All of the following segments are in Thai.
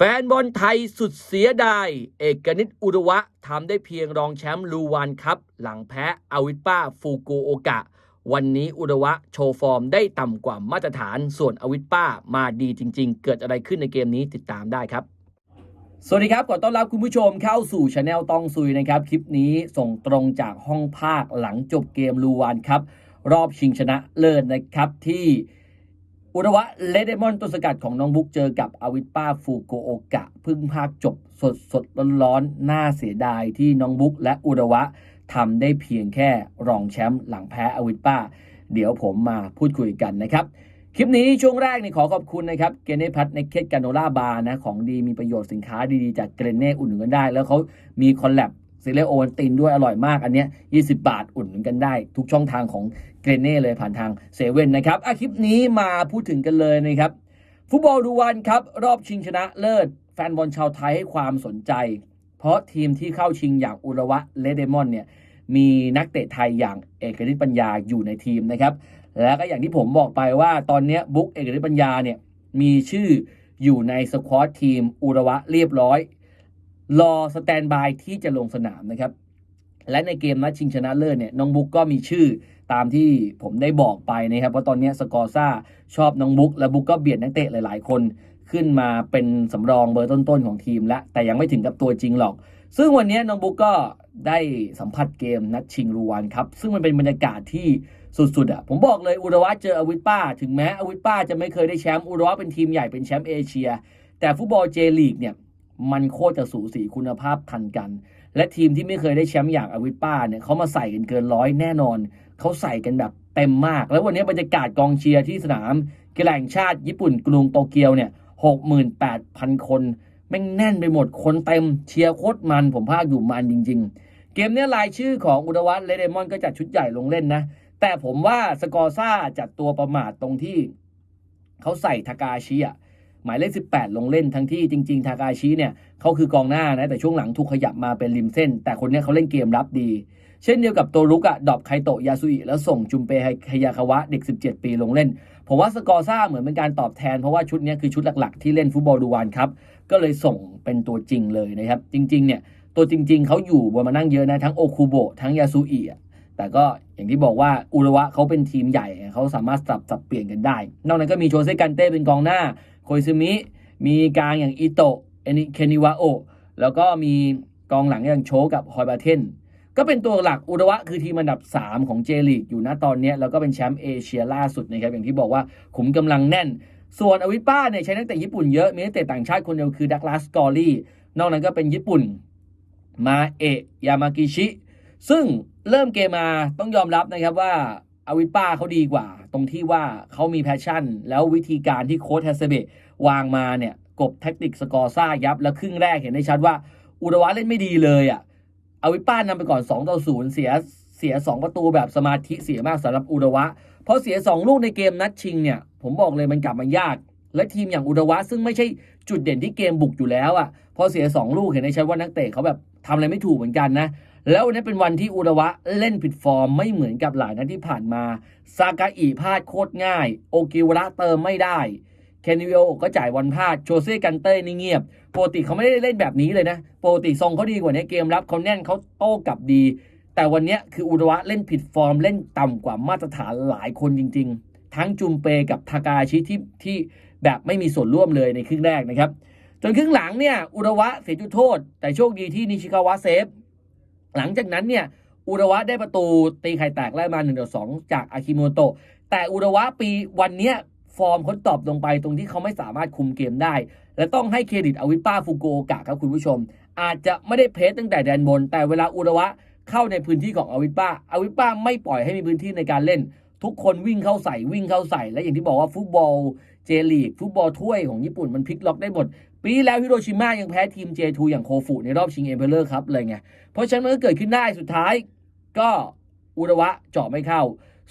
แฟนบอลไทยสุดเสียดาย เอกนิตอุดวะทำได้เพียงรองแชมป์ลูวานครับ หลังแพ้อาวิปป้าฟูกุโอกะ วันนี้อุดวะโชว์ฟอร์มได้ต่ำกว่ามาตรฐาน ส่วนอวิปป้ามาดีจริง ๆ เกิดอะไรขึ้นในเกมนี้ติดตามได้ครับ สวัสดีครับ ขอต้อนรับคุณผู้ชมเข้าสู่ช anel ตองซุยนะครับ คลิปนี้ส่งตรงจากห้องภาคหลังจบเกมลูวานครับ รอบชิงชนะเลิศนะครับที่ อุระวะเลเดมอนตัวสกัดของน้องบุ๊กเจอกับอาวิปป้าฟูโกโอกะพึ่งภาคจบสดสดร้อนๆน่าเสียดายที่น้องบุ๊กและอุระวะทำได้เพียงแค่รองแชมป์หลังแพ้อาวิปป้า เดี๋ยวผมมาพูดคุยกันนะครับคลิปนี้ช่วงแรกนี่ขอขอบคุณนะครับเกเนพัทในเคสกาโนล่าบาร์นะของดีมีประโยชน์สินค้าดีๆจากเกรเน่อุ่นนกันได้ แล้วเขามีคอลแลบ ซีเรียลโอวันตินด้วยอร่อยมากอันเนี้ย20 บาทอุ่นกันได้ ทุกช่องทางของเกรเน่เลยผ่านทางเซเว่นนะครับอะคลิปนี้มาพูดถึงกันเลยนะครับ ฟุตบอลดูวันครับ รอบชิงชนะเลิศ แฟนบอลชาวไทยให้ความสนใจ เพราะทีมที่เข้าชิงอย่างอุระวะเลเดมอนเนี่ยมีนักเตะไทยอย่างเอกฤทธิ์ปัญญาอยู่ในทีมนะครับ แล้วก็อย่างที่ผมบอกไปว่าตอนนี้บุ๊กเอกฤทธิ์ปัญญาเนี่ยมีชื่ออยู่ในสควอตทีมอุระวะเรียบร้อย รอสแตนบายที่จะลงสนามนะครับ และในเกมนัดชิงชนะเลิศเนี่ยน้องบุ๊กก็มีชื่อตามที่ผมได้บอกไปนะครับเพราะตอนนี้สกอร์ซ่าชอบน้องบุ๊กและบุ๊กก็เบียดนักเตะหลาย ๆ คนขึ้นมาเป็นสำรองเบอร์ต้น ๆ ของทีมแล้วแต่ยังไม่ถึงกับตัวจริงหรอก ซึ่งวันนี้น้องบุ๊กก็ได้สัมผัสเกมนัดชิงรูวานครับ ซึ่งมันเป็นบรรยากาศที่สุดๆอะผมบอกเลยอุรวะเจออวิปป้า ถึงแม้อวิปป้าจะไม่เคยได้แชมป์อุรวะเป็นทีมใหญ่เป็นแชมป์เอเชีย แต่ฟุตบอลเจลีกเนี่ย มันโคตรจะสูสีคุณภาพทันกัน และทีมที่ไม่เคยได้แชมป์อย่างอวิปป้าเนี่ยเขามาใส่กันเกินร้อยแน่นอน เขาใส่กันแบบเต็มมาก แล้ววันนี้บรรยากาศกองเชียร์ที่สนามกีฬาแห่งชาติญี่ปุ่นกรุงโตเกียวเนี่ยหกหมื่นแปดพันคนแม่งแน่นไปหมดคนเต็มเชียร์โคตรมันผมภาคอยู่มันจริง ๆ เกมเนี้ยรายชื่อของอุดวัตเลเดมอนก็จัดชุดใหญ่ลงเล่นนะ แต่ผมว่าสกอร์ซ่าจัดตัวประมาทตรงที่เขาใส่ทากาชิอะ หมายเลข 18 ลงเล่นทั้งที่จริง ๆ ทากาชิเนี่ยเขาคือกองหน้านะแต่ช่วงหลังถูกขยับมาเป็นริมเส้น แต่คนนี้เขาเล่นเกมรับดี เช่นเดียวกับตัวลุกอะดอบไคโตะยาสุอิแล้วส่งจุมเปไฮยาคาวะเด็ก 17 ปีลงเล่น ผมว่าสกอร์ซ่าเหมือนเป็นการตอบแทน เพราะว่าชุดนี้คือชุดหลักๆ ที่เล่นฟุตบอลดูวานครับก็เลยส่งเป็นตัวจริงเลยนะครับจริงๆเนี่ยตัวจริง ๆเขาอยู่บนมานั่งเยอะนะทั้งโอคูโบะทั้งยาสุอิแต่ก็อย่างที่บอกว่าอุระวะเขาเป็นทีมใหญ่เขาสามารถสับสับเปลี่ยนกันได้ นอกนั้นก็มีโชเซกันเต้เป็นกองหน้า โคยซึมิ มีกลางอย่างอิโตะเอนิเคนิวาโอแล้วก็มีกองหลังอย่างโชกับฮอยบาเทนก็เป็นตัวหลักอุระวะคือทีมอันดับ 3 ของเจลีกอยู่ณตอนนี้แล้วก็เป็นแชมป์เอเชียล่าสุดนะครับอย่างที่บอกว่าขุมกำลังแน่น ส่วนอวิปป้าเนี่ยใช้นักเตะญี่ปุ่นเยอะ มีนักเตะต่างชาติคนเดียวคือดักลาสกอรี่นอกนั้นก็เป็นญี่ปุ่นมาเอะยามากิชิ ซึ่งเริ่มเกมมาต้องยอมรับนะครับว่าอาวิปป้าเขาดีกว่า ตรงที่ว่าเขามีแพชชั่น แล้ววิธีการที่โค้ชแฮสเบวางมาเนี่ยกบแท็กติกสกอร์ซ่ายับ แล้วครึ่งแรกเห็นได้ชัดว่า อุรวะเล่นไม่ดีเลยอะอาวิป้านำไปก่อน2ต่อ0เสียเสีย 2 ประตูแบบสมาธิเสียมากสำหรับอุรวะเพราะเสีย 2 ลูกในเกมนัดชิงเนี่ย ผมบอกเลยมันกลับมายาก และทีมอย่างอุรวะซึ่งไม่ใช่จุดเด่นที่เกมบุกอยู่แล้วอะพอเสีย 2 ลูกเห็นได้ชัดว่านักเตะเขาแบบทำอะไรไม่ถูกเหมือนกันนะ แล้ววันนี้เป็นวันที่อุระวะเล่นผิดฟอร์มไม่เหมือนกับหลายนัดที่ผ่านมา ซากาอิพลาดโคตรง่าย โอกิวระเติมไม่ได้ เคนนิเวลก็จ่ายวันพลาด โชเซ่กันเต้นี่เงียบโปกติเขาไม่ได้เล่นแบบนี้เลยนะโปกติทรงเขาดีกว่านี้เกมรับเขาแน่นเขาโต้กลับดี แต่วันนี้คืออุระวะเล่นผิดฟอร์ม เล่นต่ำกว่ามาตรฐานหลายคนจริง ๆ ทั้งจุมเปกับทากาชิที่ที่แบบไม่มีส่วนร่วมเลยในครึ่งแรกนะครับจนครึ่งหลังเนี่ยอุระวะเสียจุดโทษ แต่โชคดีที่นิชิคาวะเซฟ หลังจากนั้นเนี่ยอุระวะได้ประตูตีไข่แตกไล่มา1ต่อ2จากอากิโมโตะแต่อุระวะปีวันเนี้ยฟอร์มเขาตอบลงไปตรงที่เขาไม่สามารถคุมเกมได้ และต้องให้เครดิตอวิป้าฟูโกโอกะครับคุณผู้ชม อาจจะไม่ได้เพสตั้งแต่แดนบน แต่เวลาอุระวะเข้าในพื้นที่ของอวิป้าอวิปป้าไม่ปล่อยให้มีพื้นที่ในการเล่น ทุกคนวิ่งเข้าใส่วิ่งเข้าใส่ และอย่างที่บอกว่าฟุตบอลเจลีกฟุตบอลถ้วยของญี่ปุ่นมันพลิกล็อกได้หมด ปีที่แล้วฮิโรชิมายังแพ้ทีม J2 อย่างโคฟุในรอบชิงเอเ e อร์ครับเลยไง เพราะฉะนั้นมันก็เกิดขึ้นได้สุดท้าย ก็อุระวะเจาะไม่เข้า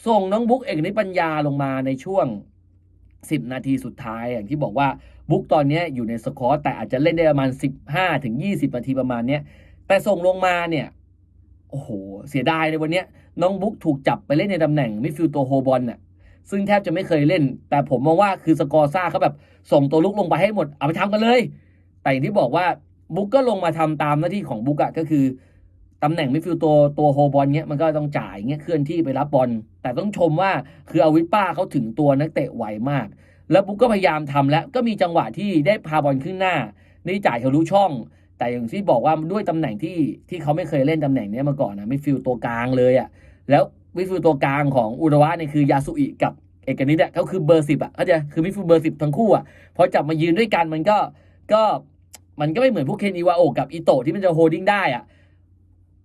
ส่งน้องบุ๊กเอกนิปัญญาลงมาในช่วง 10 นาทีสุดท้ายอย่างที่บอกว่าบุ๊กตอนนี้อยู่ในสกอร์แต่อาจจะเล่นได้ประมาณ 15ถึง20 นาทีประมาณเนี้ยแต่ส่งลงมาเนี่ยโอ้โหเสียดายเลยวันนี้น้องบุ๊กถูกจับไปเล่นในตำแหน่งมิดฟิลด์ตัวโฮบอลน่ะ ซึ่งแทบจะไม่เคยเล่น แต่ผมมองว่าคือสกอร์ซ่าเขาแบบส่งตัวลุกลงไปให้หมด เอาไปทำกันเลย แต่อย่างที่บอกว่าบุ๊กก็ลงมาทำตามหน้าที่ของบุ๊กอะก็คือตำแหน่งมิดฟิลด์ตัวตัวโฮบอลเนี้ยมันก็ต้องจ่ายเงี้ยเคลื่อนที่ไปรับบอลแต่ต้องชมว่าคืออาวิป้าเขาถึงตัวนักเตะไวมาก แล้วบุ๊กก็พยายามทำแล้วก็มีจังหวะที่ได้พาบอลขึ้นหน้าได้จ่ายทะลุช่อง แต่อย่างที่บอกว่าด้วยตำแหน่งที่ที่เขาไม่เคยเล่นตำแหน่งเนี้ยมาก่อนนะมิดฟิลด์ตัวกลางเลยอะ่ะแล้ว มิดฟิลด์ตัวกลางของอุระวะเนี่ยคือยาสุอิกับเอกนิดอะเขาคือเบอร์สิบอะเขาใจะคือมิดฟิลด์เบอร์สิบทั้งคู่อะพอจับมายืนด้วยกันมันก็ก็มันก็ไม่เหมือนพวกเคนอิวาโอกับอิโตะที่มันจะโฮดิ้งได้อะ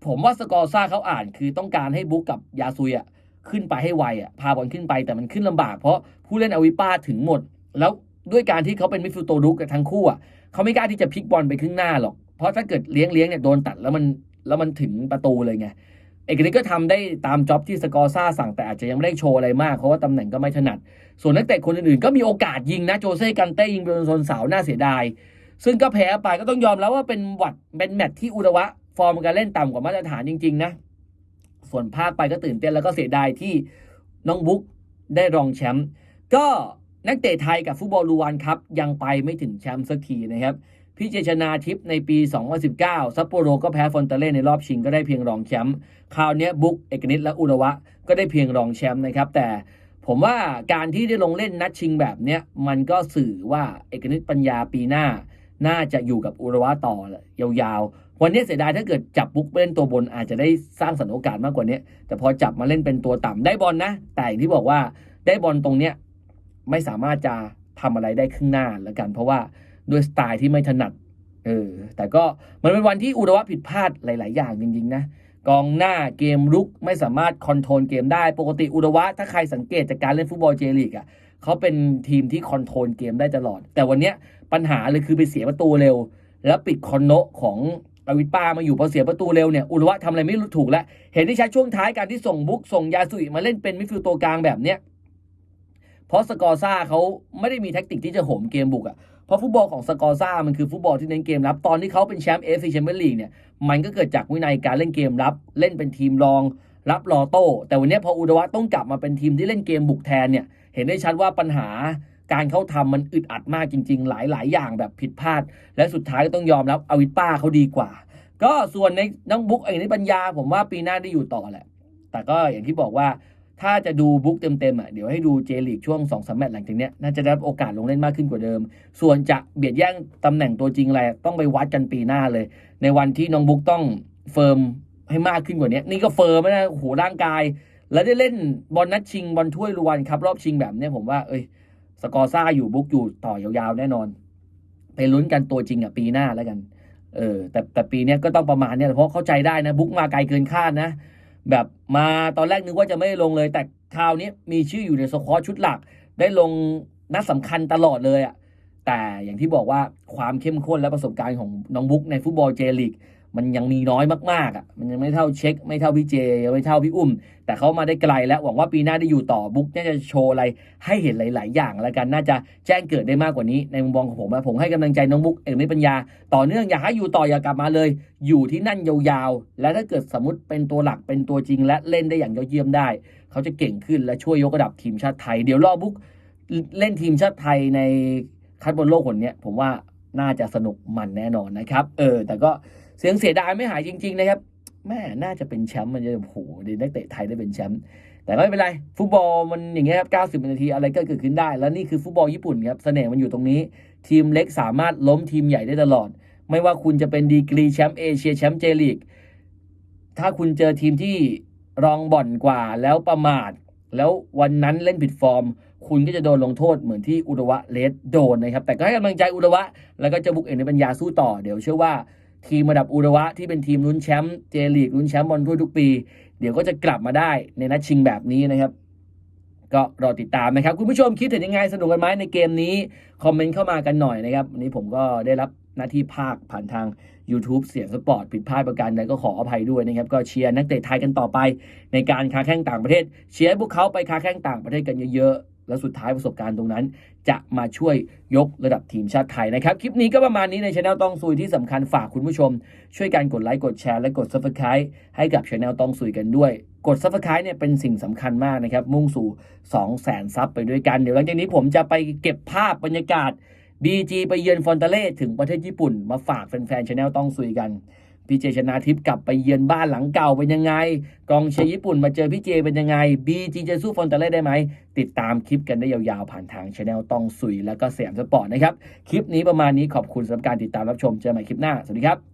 ผมว่าสกอร์ซ่าเขาอ่านคือต้องการให้บุ๊กกับยาซุยอะขึ้นไปให้ไวอะพาบอลขึ้นไปแต่มันขึ้นลำบาก เพราะผู้เล่นอวิป้าถึงหมด แล้วด้วยการที่เขาเป็นมิดฟิลด์ตัวรุกกับทั้งคู่อะเขาไม่กล้าที่จะพลิกบอลไปครึ่งหน้าหรอกเพราะถ้าเกิดเลี้ยงเลี้ยงเนี่ยโดนตัดแล้วมันแล้วมันถึงประตูเลยไง เอกนิดก็ทำได้ตามจ็อบที่สกอร์ซ่าสั่งแต่อาจจะยังไม่ได้โชว์อะไรมากเพราะว่าตำแหน่งก็ไม่ถนัด ส่วนนักเตะคนอื่นๆ ก็มีโอกาสยิงนะโจเซ่กันเต้ยิงเป็นโซนเสาน่าเสียดาย ซึ่งก็แพ้ไปก็ต้องยอมแล้วว่าเป็นวัดเป็นแมตช์ที่อุระวะ ฟอร์มการเล่นต่ำกว่ามาตรฐานจริง ๆ นะ ส่วนภาคไปก็ตื่นเต้นแล้วก็เสียดายที่น้องบุ๊กได้รองแชมป์ก็นักเตะไทยกับฟุตบอลลูวันครับยังไปไม่ถึงแชมป์สักทีนะครับ พี่เจชนาทิพย์ในปี 2019 ซัปโปโรก็แพ้ฟอนเตเล่ในรอบชิงก็ได้เพียงรองแชมป์ คราวนี้บุ๊กเอกนิตและอุระวะ ก็ได้เพียงรองแชมป์นะครับ แต่ผมว่าการที่ได้ลงเล่นนัดชิงแบบเนี้ยมันก็สื่อว่าเอกนิตปัญญาปีหน้า น่าจะอยู่กับอุระวะต่อยาวๆ วันนี้เสียดายถ้าเกิดจับบุ๊กเล่นตัวบนอาจจะได้สร้างสรรค์โอกาสมากกว่านี้ แต่พอจับมาเล่นเป็นตัวต่ำได้บอลนะ แต่อย่างที่บอกว่าได้บอลตรงเนี้ยไม่สามารถจะทำอะไรได้ครึ่งหน้าแล้วกัน เพราะว่า ด้วยสไตล์ที่ไม่ถนัดเออแต่ก็มันเป็นวันที่อุระวะผิดพลาดหลาย ๆ อย่างจริง ๆ นะกองหน้าเกมรุกไม่สามารถคอนโทรลเกมได้ ปกติอุระวะถ้าใครสังเกตจากการเล่นฟุตบอลเจลีกอะเขาเป็นทีมที่คอนโทรลเกมได้ตลอด แต่วันเนี้ยปัญหาเลยคือไปเสียประตูเร็ว แล้วปิดคอนโนของอาวิปป้ามาอยู่พอเสียประตูเร็วเนี่ยอุระวะทำอะไรไม่รู้ถูกแล้ว เห็นที่ชัดช่วงท้ายการที่ส่งบุ๊กส่งยาสุอิมาเล่นเป็นมิดฟิลด์ตัวกลางแบบเนี้ยเพราะสกอร์ซ่าเขาไม่ได้มีแท็กติกที่จะโหมเกมบุกอะ ราะฟุตบอลของสกอร์ซ่ามันคือฟุตบอลที่เน้นเกมรับ ตอนที่เขาเป็นแชมป์เอฟซีแชมเปี้ยนลีกเนี่ย มันก็เกิดจากวินัยการเล่นเกมรับ เล่นเป็นทีมรอง รับรอโต้ แต่วันนี้พออุดวะต้องกลับมาเป็นทีมที่เล่นเกมบุกแทนเนี่ย เห็นได้ชัดว่าปัญหาการเข้าทำมันอึดอัดมากจริง ๆ หลาย ๆ อย่างแบบผิดพลาด และสุดท้ายก็ต้องยอมรับอวิป้าเขาดีกว่า ก็ส่วนในน้องบุ๊กเองในปัญญาผมว่าปีหน้าได้อยู่ต่อแหละ แต่ก็อย่างที่บอกว่า ถ้าจะดูบุ๊กเต็มๆอะเดี๋ยวให้ดูเจลีกช่วง2อสมแมตช์หลังจากนี้น่าจะได้โอกาสลงเล่นมากขึ้นกว่าเดิม ส่วนจะเบียดแย่งตำแหน่งตัวจริงอะไรต้องไปวัดกันปีหน้าเลย ในวันที่น้องบุ๊กต้องเฟิร์มให้มากขึ้นกว่านี้นี่ก็เฟิร์มไม่นะโหร่างกาย แล้วได้เล่นบอลนัดชิงบอลถ้วยรางวันครับรอบชิงแบบเนี้ยผมว่า เอ้ยสกอร์ซ่าอยู่บุ๊กอยู่ต่อยาวๆแน่นอน ไปลุ้นกันตัวจริงอะปีหน้าแล้วกันเออแต่แต่ปีนี้ก็ต้องประมาณเนี้ยเพราะเข้าใจได้นะบุ๊กมาไกลเกินคาดนะ แบบมาตอนแรกนึกว่าจะไม่ลงเลย แต่คราวนี้มีชื่ออยู่ในสควอตชุดหลัก ได้ลงนัดสำคัญตลอดเลยอะ่ะแต่อย่างที่บอกว่าความเข้มข้นและประสบการณ์ของน้องบุ๊กในฟุตบอลเจลิก มันยังมีน้อยมากๆอะมันยังไม่เท่าเช็ค ไม่เท่าพี่เจไม่เท่าพี่อุ้ม แต่เขามาได้ไกลแล้วหวังว่าปีหน้าได้อยู่ต่อบุ๊กน่าจะโชว์อะไรให้เห็นหลาย ๆ อย่างแล้วกันน่าจะแจ้งเกิดได้มากกว่านี้ในมุมมองของผมนะผมให้กำลังใจน้องบุ๊กเอกนิปัญญา ต่อเนื่องอยากให้อยู่ต่ออย่ากลับมาเลย อยู่ที่นั่นยาวๆ และถ้าเกิดสมมติเป็นตัวหลักเป็นตัวจริง และเล่นได้อย่างยอดเยี่ยมได้ เขาจะเก่งขึ้นและช่วยยกระดับทีมชาติไทยเดี๋ยวรอบุ๊กเล่นทีมชาติไทยในคัดบอลโลกคนนี้ผมว่าน่าจะสนุกมันแน่นอนนะครับ เออ แต่ก็ เสียงเสียดายไม่หายจริง ๆ นะครับแม่น่าจะเป็นแชมป์มันจะโอ้โหดีนักเตะไทยได้เป็นแชมป์แต่ก็ไม่เป็นไร ฟุตบอลมันอย่างเงี้ยครับ90นาทีอะไรก็เกิดขึ้นได้ แล้วนี่คือฟุตบอลญี่ปุ่นครับเสน่ห์มันอยู่ตรงนี้ ทีมเล็กสามารถล้มทีมใหญ่ได้ตลอด ไม่ว่าคุณจะเป็นดีกรีแชมป์เอเชียแชมป์เจลีกถ้าคุณเจอทีมที่รองบ่อนกว่าแล้วประมาท แล้ววันนั้นเล่นผิดฟอร์ม คุณก็จะโดนลงโทษเหมือนที่อุระวะเลสโดนนะครับแต่ก็ให้กำลังใจอุระวะ แล้วก็จะบุกเอกในปัญญาสู้ต่อเดี๋ยวเชื่อว่า ทีมระดับอุระวะที่เป็นทีมลุ้นแชมป์เจลีกลุ้นแชมป์บอลถ้วยทุกปี เดี๋ยวก็จะกลับมาได้ในนัดชิงแบบนี้นะครับ ก็รอติดตามนะครับ คุณผู้ชมคิดเห็นยังไงสนุกกันไหมในเกมนี้ คอมเมนต์เข้ามากันหน่อยนะครับวันนี้ผมก็ได้รับหน้าที่ภาคผ่านทาง YouTube เสียงสปอร์ตผิดพลาดประการใดก็ขออภัยด้วยนะครับ ก็เชียร์นักเตะไทยกันต่อไป ในการค้าแข่งต่างประเทศ เชียร์ให้พวกเขาไปค้าแข่งต่างประเทศกันเยอะ แล้วสุดท้ายประสบการณ์ตรงนั้น จะมาช่วยยกระดับทีมชาติไทยนะครับ คลิปนี้ก็ประมาณนี้ในช anel ต้องซุยที่สำคัญฝากคุณผู้ชม ช่วยกันกดไลค์กดแชร์และกด subscribe ให้กับช anel ต้องซุยกันด้วย กด subscribe เนี่ยเป็นสิ่งสำคัญมากนะครับ มุ่งสู่ 2 0 0 0 0 0ซับไปด้วยกัน เดี๋ยวหลังจากนี้ผมจะไปเก็บภาพบรรยากาศ BG ไปเยือนฟอนตาเล่ถึงประเทศญี่ปุ่น มาฝากแฟนๆชาแนลต้องซุยกัน พี่เจชนาทิพย์กลับไปเยือนบ้านหลังเก่าเป็นยังไง กองเชียร์ญี่ปุ่นมาเจอพี่เจเป็นยังไงบีจีจะสู้ฟอนตาเล่ได้ไหม ติดตามคลิปกันได้ยาวๆ ผ่านทางช anel ต้องสุยแล้วก็เสียมสปอร์ตนะครับ คลิปนี้ประมาณนี้ขอบคุณสำหรับการติดตามรับชมเจอกันใหม่คลิปหน้า สวัสดีครับ